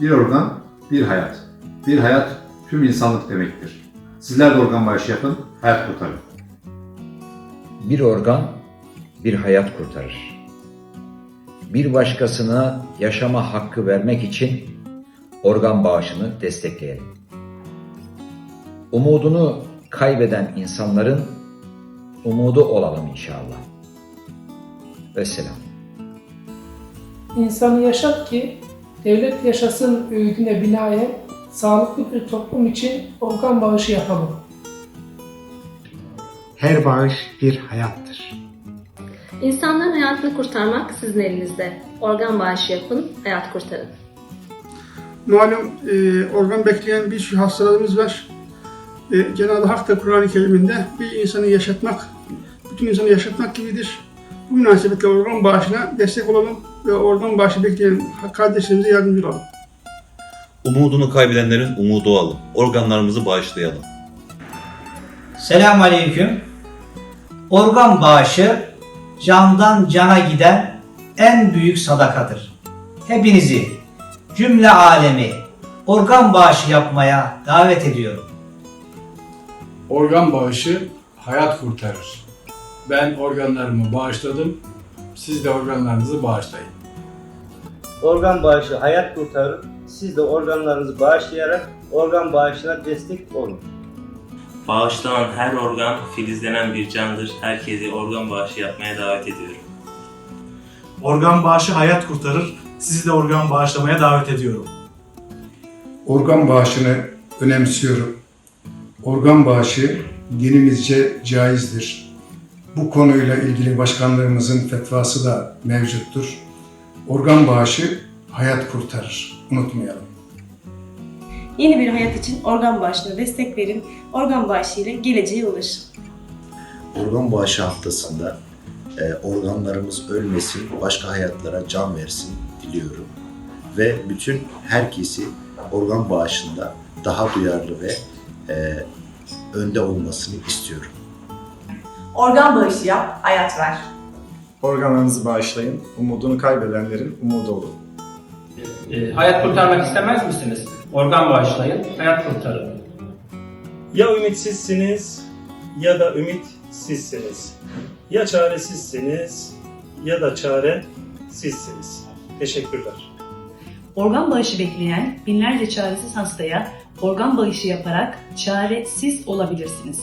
Bir organ, bir hayat. Bir hayat tüm insanlık demektir. Sizler de organ bağışı yapın, hayat kurtarın. Bir organ bir hayat kurtarır. Bir başkasına yaşama hakkı vermek için organ bağışını destekleyelim. Umudunu kaybeden insanların umudu olalım inşallah. Vesselam. İnsanı yaşat ki devlet yaşasın öğüdüne binaen sağlıklı bir toplum için organ bağışı yapalım. Her bağış bir hayattır. İnsanların hayatını kurtarmak sizin elinizde. Organ bağışı yapın, hayat kurtarın. Malum e, organ bekleyen bir sürü hastalarımız var. E, Cenab-ı Hak da Kur'an-ı Kerim'inde bir insanı yaşatmak, bütün insanı yaşatmak gibidir. Bu münasebetle organ bağışına destek olalım ve organ bağışı bekleyen kardeşlerimize yardımcı olalım. Umudunu kaybedenlerin umudu olalım. Organlarımızı bağışlayalım. Selamünaleyküm. Organ bağışı candan cana giden en büyük sadakadır. Hepinizi cümle alemi organ bağışı yapmaya davet ediyorum. Organ bağışı hayat kurtarır. Ben organlarımı bağışladım. Siz de organlarınızı bağışlayın. Organ bağışı hayat kurtarır. Siz de organlarınızı bağışlayarak organ bağışına destek olun. Bağışlanan her organ filizlenen bir candır. Herkesi organ bağışı yapmaya davet ediyorum. Organ bağışı hayat kurtarır. Sizi de organ bağışlamaya davet ediyorum. Organ bağışını önemsiyorum. Organ bağışı dinimizce caizdir. Bu konuyla ilgili başkanlığımızın fetvası da mevcuttur. Organ bağışı hayat kurtarır. Unutmayalım. Yeni bir hayat için organ bağışına destek verin. Organ bağışı ile geleceğe ulaşın. Organ bağışı haftasında e, organlarımız ölmesin, başka hayatlara can versin diliyorum. Ve bütün herkesi organ bağışında daha duyarlı ve e, önde olmasını istiyorum. Organ bağışı yap, hayat ver. Organlarınızı bağışlayın. Umudunu kaybedenlerin umudu olun. hayat kurtarmak istemez misiniz? Organ bağışlayın, hayat kurtarın. Ya ümitsizsiniz ya da ümit sizsiniz. Ya çaresizsiniz ya da çare sizsiniz. Teşekkürler. Organ bağışı bekleyen binlerce çaresiz hastaya organ bağışı yaparak çaresiz olabilirsiniz.